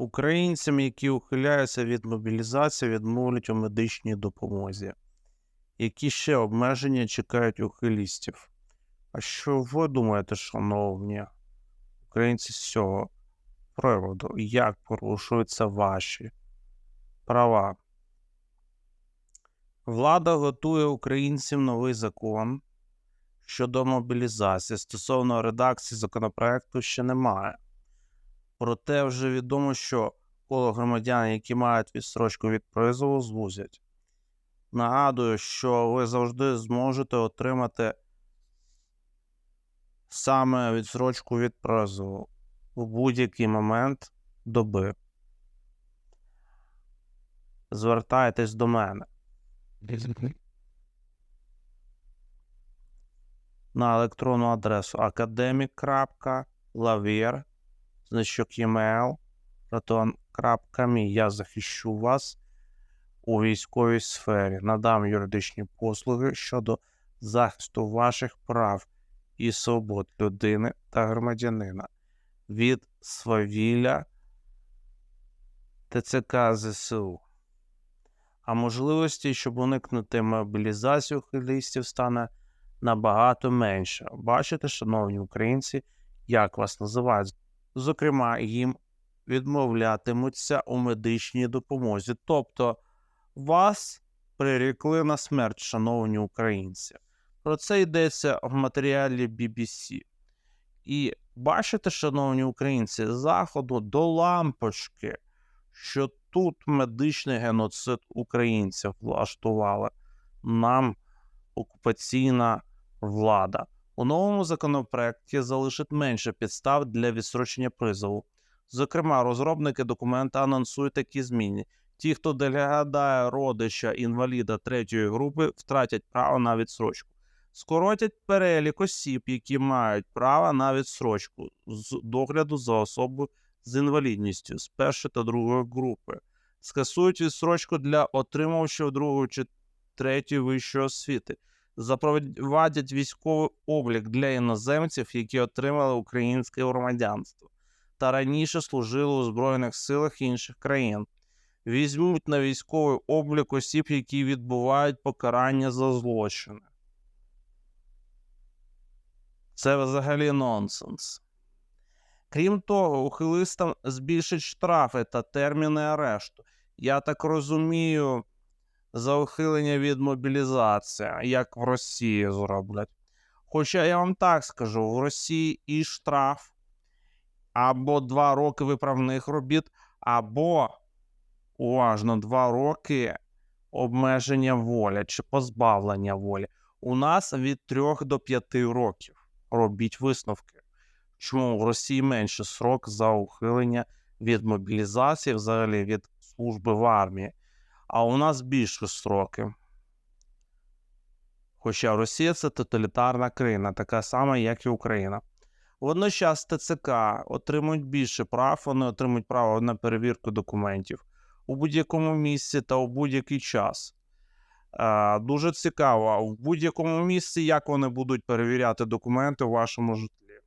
Українцям, які ухиляються від мобілізації, відмовлять у медичній допомозі. Які ще обмеження чекають ухилістів? А що ви думаєте, шановні українці з цього приводу? Як порушуються ваші права? Влада готує українцям новий закон щодо мобілізації. Стосовно редакції законопроекту ще немає. Проте вже відомо, що коло громадян, які мають відстрочку від призову, звузять. Нагадую, що ви завжди зможете отримати саме відстрочку від призову у будь-який момент доби. Звертайтесь до мене на електронну адресу academic.lavier значок e-mail proton.me. Я захищу вас у військовій сфері, надам юридичні послуги щодо захисту ваших прав і свобод людини та громадянина від свавілля ТЦК ЗСУ. А можливості, щоб уникнути мобілізації ухилістів, стане набагато менше. Бачите, шановні українці, як вас називають? Зокрема, їм відмовлятимуться у медичній допомозі. Тобто вас прирікли на смерть, шановні українці. Про це йдеться в матеріалі BBC. І бачите, шановні українці, заходу до лампочки, що тут медичний геноцид українців влаштувала нам окупаційна влада. У новому законопроекті залишить менше підстав для відстрочення призову. Зокрема, розробники документа анонсують такі зміни. Ті, хто доглядає родича інваліда третьої групи, втратять право на відстрочку. Скоротять перелік осіб, які мають право на відстрочку з догляду за особою з інвалідністю з першої та другої групи. Скасують відстрочку для отримувачів другої чи третьої вищої освіти запровадять військовий облік для іноземців, які отримали українське громадянство та раніше служили у Збройних силах інших країн. Візьмуть на військовий облік осіб, які відбувають покарання за злочини. Це взагалі нонсенс. Крім того, ухилистам збільшать штрафи та терміни арешту. Я так розумію, за ухилення від мобілізації, як в Росії зроблять. Хоча я вам так скажу: в Росії і штраф або два роки виправних робіт, або уважно два роки обмеження волі чи позбавлення волі. У нас від 3 до 5 років робіть висновки. Чому в Росії менше срок за ухилення від мобілізації, взагалі від служби в армії? А у нас більше строки. Хоча Росія це тоталітарна країна, така сама, як і Україна. Водночас ТЦК отримують більше прав, вони отримують право на перевірку документів у будь-якому місці та у будь-який час. Е, дуже цікаво, в будь-якому місці, як вони будуть перевіряти документи у вашому житлі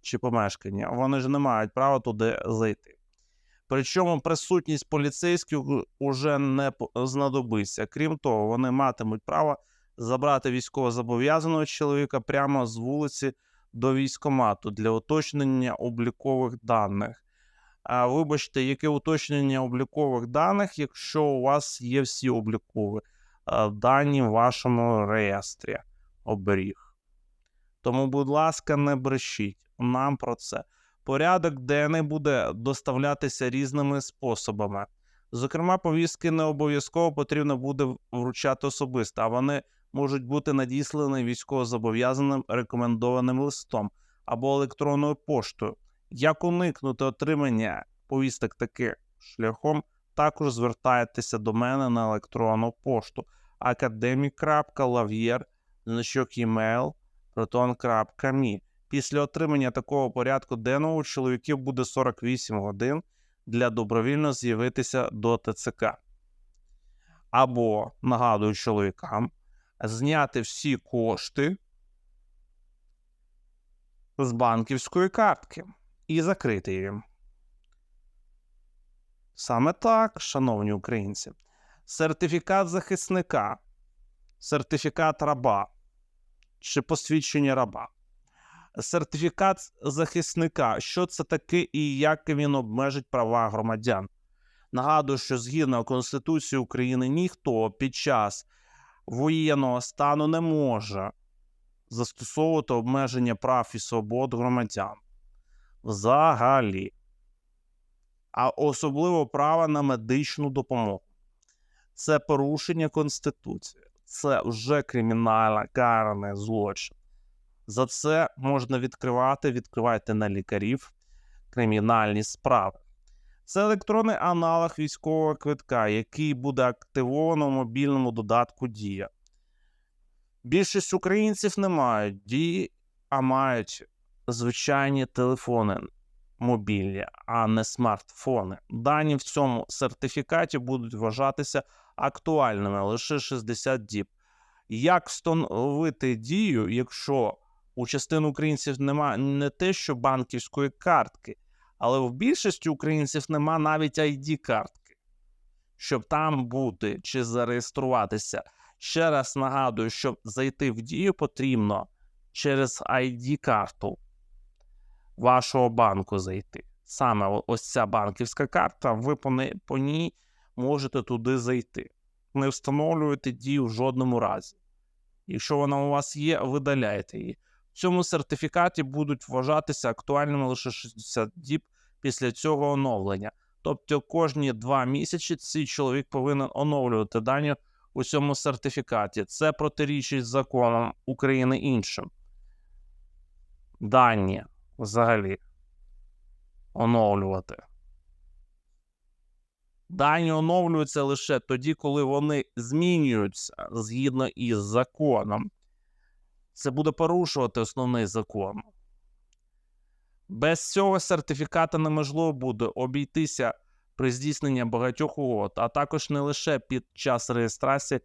чи помешканні. Вони ж не мають права туди зайти. Причому присутність поліцейських уже не знадобиться. Крім того, вони матимуть право забрати військовозобов'язаного чоловіка прямо з вулиці до військомату для уточнення облікових даних. А Вибачте, яке уточнення облікових даних, якщо у вас є всі облікові дані в вашому реєстрі оберіг. Тому, будь ласка, не брешіть нам про це порядок денний буде доставлятися різними способами. Зокрема, повістки не обов'язково потрібно буде вручати особисто, а вони можуть бути надіслані військовозобов'язаним рекомендованим листом або електронною поштою. Як уникнути отримання повісток таким шляхом, також звертайтеся до мене на електронну пошту academic.lavier, значок email, proton.me. Після отримання такого порядку денного у чоловіків буде 48 годин для добровільно з'явитися до ТЦК. Або, нагадую чоловікам, зняти всі кошти з банківської картки і закрити її. Саме так, шановні українці. Сертифікат захисника, сертифікат раба чи посвідчення раба. Сертифікат захисника. Що це таке і як він обмежить права громадян? Нагадую, що згідно Конституції України ніхто під час воєнного стану не може застосовувати обмеження прав і свобод громадян. Взагалі. А особливо права на медичну допомогу. Це порушення Конституції. Це вже кримінальна караний злочин. За це можна відкривати, відкривайте на лікарів кримінальні справи. Це електронний аналог військового квитка, який буде активовано в мобільному додатку Дія. Більшість українців не мають дії, а мають звичайні телефони мобільні, а не смартфони. Дані в цьому сертифікаті будуть вважатися актуальними лише 60 діб. Як встановити дію, якщо у частини українців немає не те, що банківської картки, але в більшості українців нема навіть id картки, щоб там бути чи зареєструватися. Ще раз нагадую, щоб зайти в дію, потрібно через id карту вашого банку зайти. Саме ось ця банківська карта, ви по ній можете туди зайти. Не встановлюєте дію в жодному разі. Якщо вона у вас є, видаляйте її. Цьому сертифікаті будуть вважатися актуальними лише 60 діб після цього оновлення. Тобто кожні два місяці цей чоловік повинен оновлювати дані у цьому сертифікаті. Це протирічить законам України іншим. Дані взагалі оновлювати. Дані оновлюються лише тоді, коли вони змінюються згідно із законом. Це буде порушувати основний закон. Без цього сертифіката неможливо буде обійтися при здійсненні багатьох угод, а також не лише під час реєстрації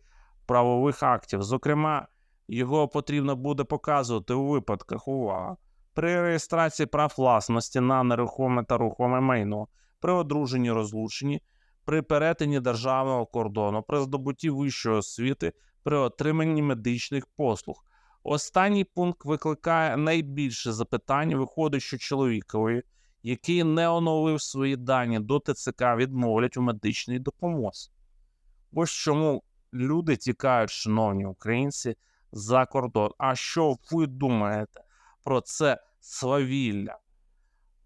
правових актів. Зокрема, його потрібно буде показувати у випадках увага при реєстрації прав власності на нерухоме та рухоме майно, при одруженні розлученні, при перетині державного кордону, при здобутті вищої освіти, при отриманні медичних послуг. Останній пункт викликає найбільше запитань. Виходить, що чоловікові, який не оновив свої дані до ТЦК, відмовлять у медичній допомозі. Ось чому люди тікають, шановні українці, за кордон. А що ви думаєте про це свавілля?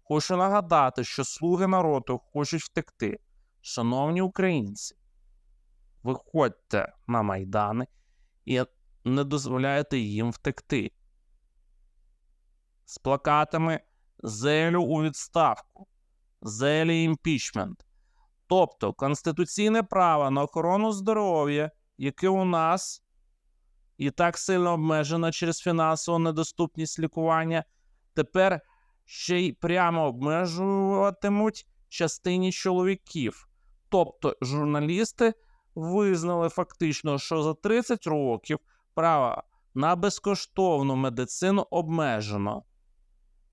Хочу нагадати, що слуги народу хочуть втекти. Шановні українці, виходьте на майдани і не дозволяєте їм втекти. З плакатами Зелю у відставку, Зелі імпічмент. Тобто конституційне право на охорону здоров'я, яке у нас і так сильно обмежено через фінансову недоступність лікування, тепер ще й прямо обмежуватимуть частині чоловіків. Тобто журналісти визнали фактично, що за 30 років право на безкоштовну медицину обмежено,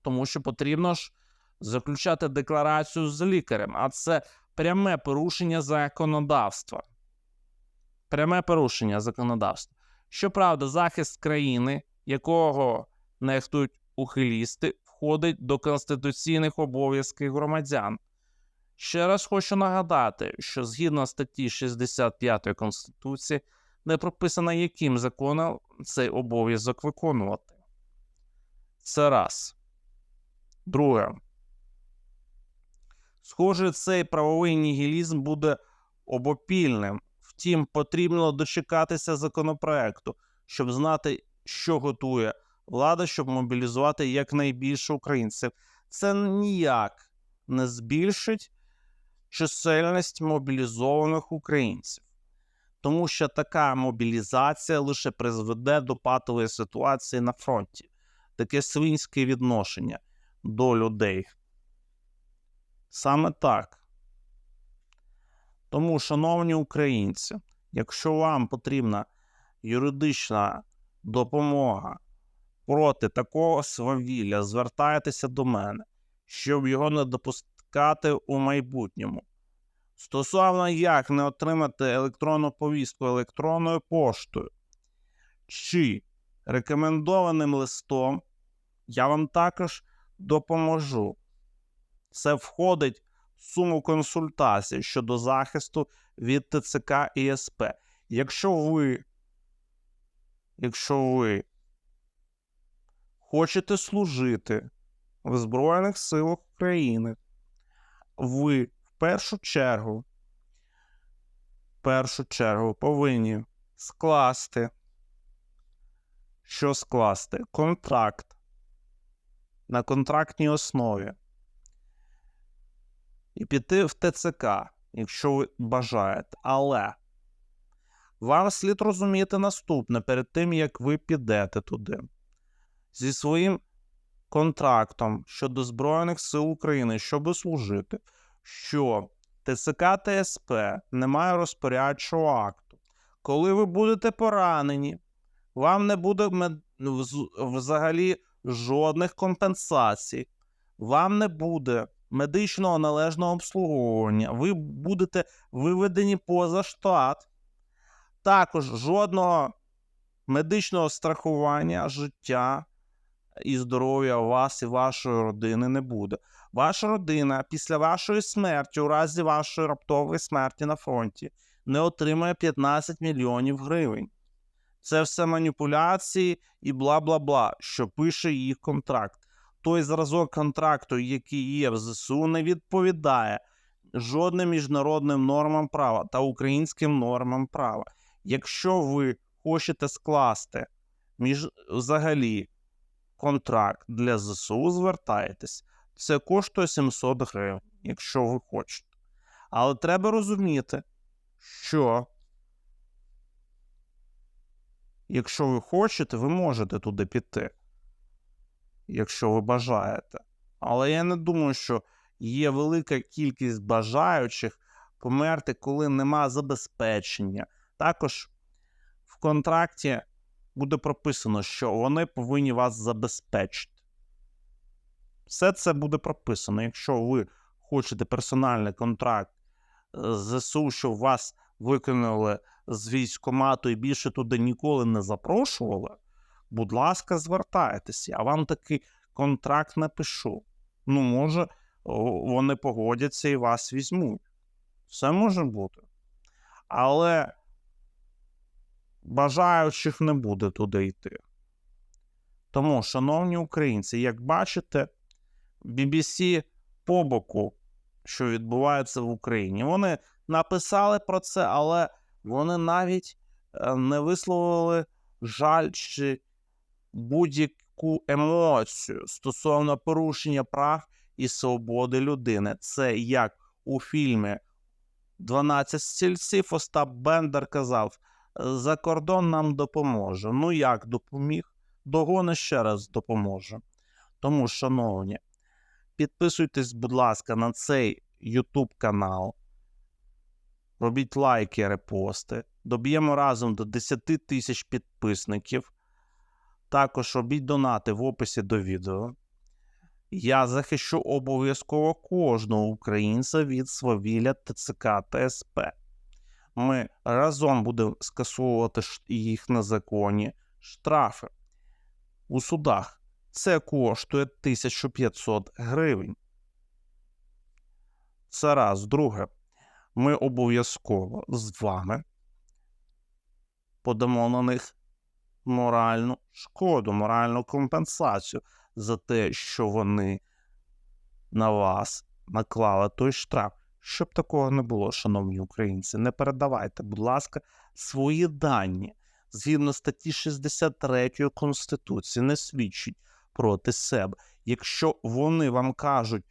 тому що потрібно ж заключати декларацію з лікарем, а це пряме порушення законодавства. Пряме порушення законодавства. Щоправда, захист країни, якого нехтують ухилісти, входить до конституційних обов'язків громадян. Ще раз хочу нагадати, що згідно статті 65 Конституції не прописано, яким законом цей обов'язок виконувати. Це раз. Друге. Схоже, цей правовий нігілізм буде обопільним. Втім, потрібно дочекатися законопроекту, щоб знати, що готує влада, щоб мобілізувати якнайбільше українців. Це ніяк не збільшить чисельність мобілізованих українців тому що така мобілізація лише призведе до патової ситуації на фронті, таке свинське відношення до людей. Саме так. Тому, шановні українці, якщо вам потрібна юридична допомога проти такого свавілля, звертайтеся до мене, щоб його не допускати у майбутньому. Стосовно як не отримати електронну повістку електронною поштою чи рекомендованим листом, я вам також допоможу. Це входить в суму консультацій щодо захисту від ТЦК і СП. Якщо ви, якщо ви хочете служити в Збройних силах України, ви першу чергу, першу чергу повинні скласти, що скласти? Контракт на контрактній основі і піти в ТЦК, якщо ви бажаєте. Але вам слід розуміти наступне перед тим, як ви підете туди. Зі своїм контрактом щодо Збройних сил України, щоб служити, що ТСК та СП не має розпорядчого акту. Коли ви будете поранені, вам не буде мед- взагалі жодних компенсацій, вам не буде медичного належного обслуговування, ви будете виведені поза штат. Також жодного медичного страхування життя і здоров'я вас і вашої родини не буде. Ваша родина після вашої смерті, у разі вашої раптової смерті на фронті, не отримає 15 мільйонів гривень. Це все маніпуляції і бла бла бла, що пише їх контракт. Той зразок контракту, який є в ЗСУ, не відповідає жодним міжнародним нормам права та українським нормам права. Якщо ви хочете скласти між взагалі контракт для ЗСУ, звертайтесь. Це коштує 700 гривень, якщо ви хочете. Але треба розуміти, що якщо ви хочете, ви можете туди піти, якщо ви бажаєте. Але я не думаю, що є велика кількість бажаючих померти, коли нема забезпечення. Також в контракті буде прописано, що вони повинні вас забезпечити. Все це буде прописано. Якщо ви хочете персональний контракт е, з ЗСУ, що вас виконали з військкомату і більше туди ніколи не запрошували, будь ласка, звертайтеся, я вам такий контракт напишу. Ну, може, вони погодяться і вас візьмуть. Все може бути. Але бажаючих не буде туди йти. Тому, шановні українці, як бачите, BBC по боку, що відбувається в Україні. Вони написали про це, але вони навіть е, не висловили жаль чи будь-яку емоцію стосовно порушення прав і свободи людини. Це як у фільмі 12 стільців Остап Бендер казав: за кордон нам допоможе. Ну як допоміг? Догони ще раз допоможе. Тому, шановні, підписуйтесь, будь ласка, на цей YouTube канал. Робіть лайки, репости. Доб'ємо разом до 10 тисяч підписників. Також робіть донати в описі до відео. Я захищу обов'язково кожного українця від свавілля ТЦК та СП. Ми разом будемо скасовувати їх незаконні штрафи у судах. Це коштує 1500 гривень. Це раз. Друге, ми обов'язково з вами подамо на них моральну шкоду, моральну компенсацію за те, що вони на вас наклали той штраф. Щоб такого не було, шановні українці, не передавайте, будь ласка, свої дані згідно статті 63 Конституції не свідчить проти себе. Якщо вони вам кажуть,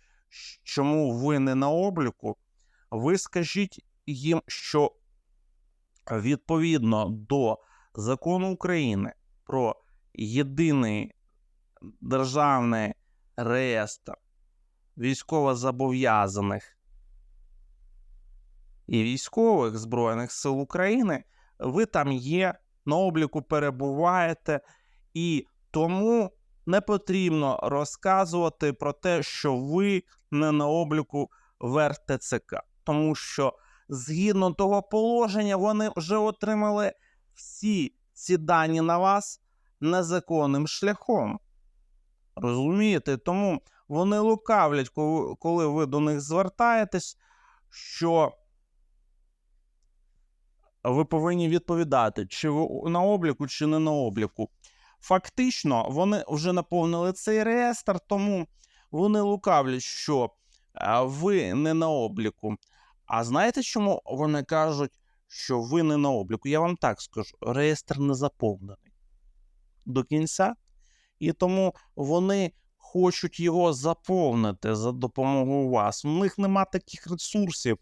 чому ви не на обліку, ви скажіть їм, що відповідно до закону України про єдиний державний реєстр військовозобов'язаних і військових Збройних сил України, ви там є, на обліку перебуваєте, і тому не потрібно розказувати про те, що ви не на обліку в РТЦК. тому що згідно того положення вони вже отримали всі ці дані на вас незаконним шляхом. Розумієте? Тому вони лукавлять, коли, ви до них звертаєтесь, що ви повинні відповідати, чи ви на обліку, чи не на обліку. Фактично, вони вже наповнили цей реєстр, тому вони лукавлять, що е, ви не на обліку. А знаєте, чому вони кажуть, що ви не на обліку? Я вам так скажу: реєстр не заповнений до кінця, і тому вони хочуть його заповнити за допомогою вас. У них нема таких ресурсів,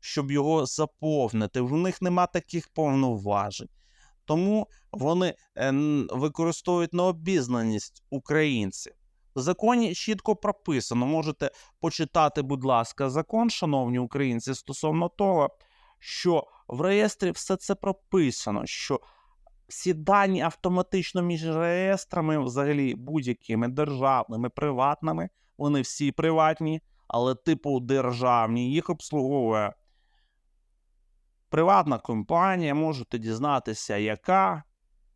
щоб його заповнити. В них нема таких повноважень. Тому вони е, використовують необізнаність українців. В законі чітко прописано. Можете почитати, будь ласка, закон, шановні українці, стосовно того, що в реєстрі все це прописано, що всі дані автоматично між реєстрами, взагалі будь-якими державними, приватними, вони всі приватні, але типу державні, їх обслуговує приватна компанія, можете дізнатися, яка,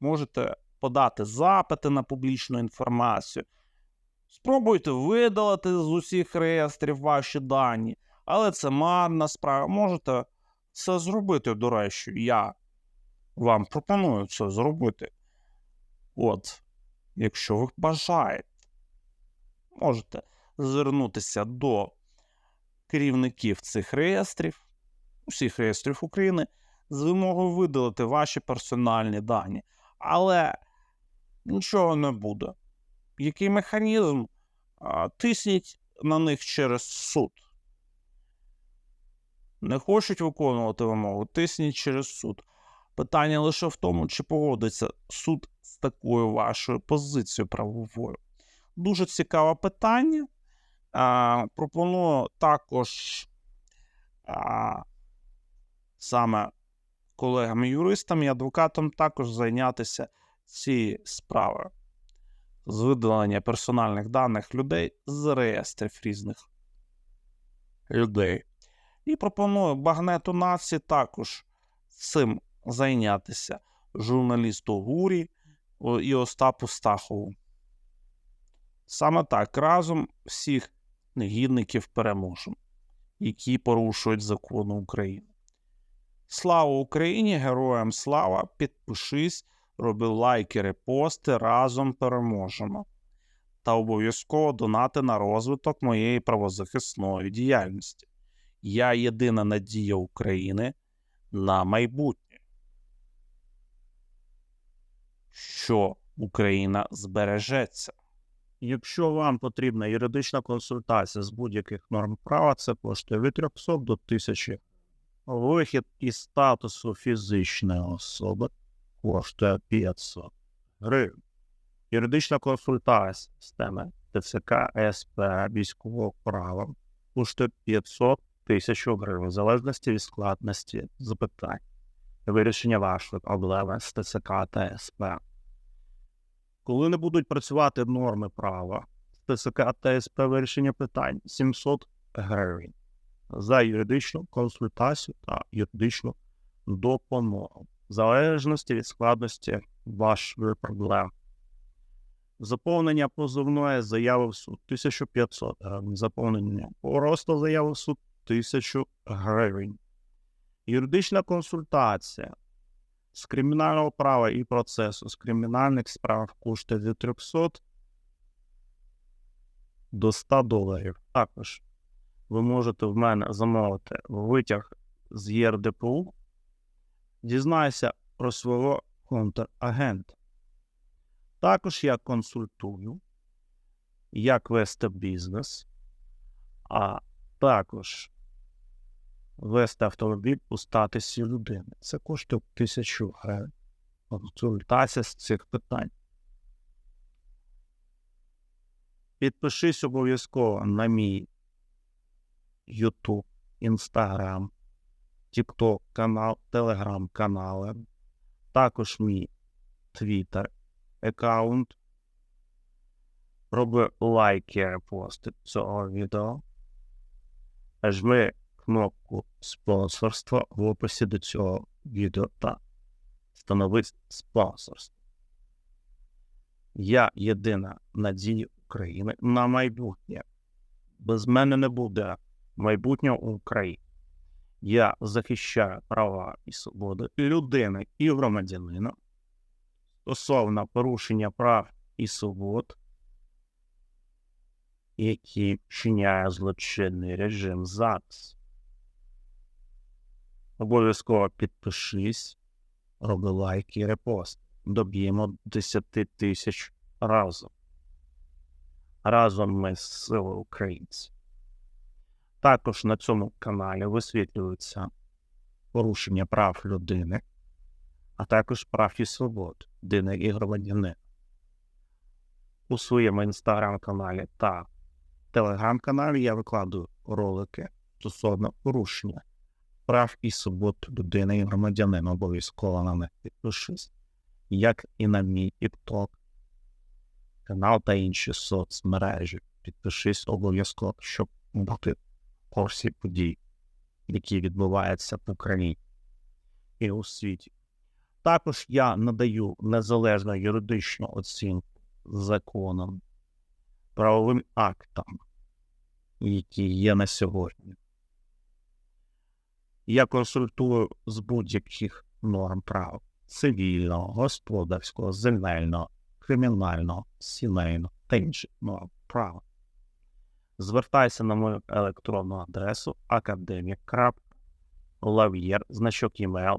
можете подати запити на публічну інформацію. Спробуйте видалити з усіх реєстрів ваші дані, але це марна справа. Можете це зробити, до речі, я вам пропоную це зробити. От, якщо ви бажаєте, можете звернутися до керівників цих реєстрів, усіх реєстрів України, з вимогою видалити ваші персональні дані. Але нічого не буде. Який механізм? Тисніть на них через суд. Не хочуть виконувати вимогу, тисніть через суд. Питання лише в тому, чи погодиться суд з такою вашою позицією правовою. Дуже цікаве питання. А, пропоную також а, саме колегам-юристам і адвокатам також зайнятися цією справою з видалення персональних даних людей з реєстрів різних людей. І пропоную Багнету Нації також цим зайнятися журналісту Гурі і Остапу Стахову. Саме так разом всіх негідників переможемо, які порушують закони України. Слава Україні! Героям слава! Підпишись, роби лайки, репости, разом переможемо. Та обов'язково донати на розвиток моєї правозахисної діяльності. Я єдина надія України на майбутнє, що Україна збережеться. Якщо вам потрібна юридична консультація з будь-яких норм права, це коштує від 300 до 1000 Вихід із статусу фізичної особи коштує 500 гривень. Юридична консультація з теми ТЦК СП військового права коштує 500 тисяч гривень, в залежності від складності запитань. Вирішення вашої проблеми з ТЦК та СП. Коли не будуть працювати норми права з та СП вирішення питань 700 гривень за юридичну консультацію та юридичну допомогу, в залежності від складності вашої проблеми. Заповнення позовної заяви в суд 1500 гривень. Заповнення просто заяви в суд 1000 гривень. Юридична консультація з кримінального права і процесу з кримінальних справ коштує від 300 до 100 доларів. Також ви можете в мене замовити витяг з ЄРДПУ, дізнайся про свого контрагента. Також я консультую, як вести бізнес, а також вести автомобіль у статусі людини. Це коштує тисячу гривень. Консультація з цих питань. Підпишись обов'язково на мій YouTube, Instagram, TikTok канал, Telegram канали, також мій Twitter аккаунт. Роби лайки, репости цього відео. Жми кнопку спонсорства в описі до цього відео та встановити спонсорство. Я єдина надія України на майбутнє. Без мене не буде майбутнього України. Я захищаю права і свободи людини і громадянина стосовно порушення прав і свобод, які вчиняє злочинний режим зараз. Обов'язково підпишись, роби лайк і репост. Доб'ємо 10 тисяч разом. Разом ми сили українців. Також на цьому каналі висвітлюються порушення прав людини, а також прав і свобод людини і громадянина. У своєму інстаграм-каналі та телеграм-каналі я викладаю ролики стосовно порушення прав і свобод людини і громадянина. Обов'язково на них підпишись, як і на мій TikTok, канал та інші соцмережі. Підпишись обов'язково, щоб бути курсі подій, які відбуваються в Україні і у світі. Також я надаю незалежну юридичну оцінку законам, правовим актам, які є на сьогодні. Я консультую з будь-яких норм права цивільного, господарського, земельного, кримінального, сімейного та інших норм права. Звертайся на мою електронну адресу академік.лав'єр, значок email,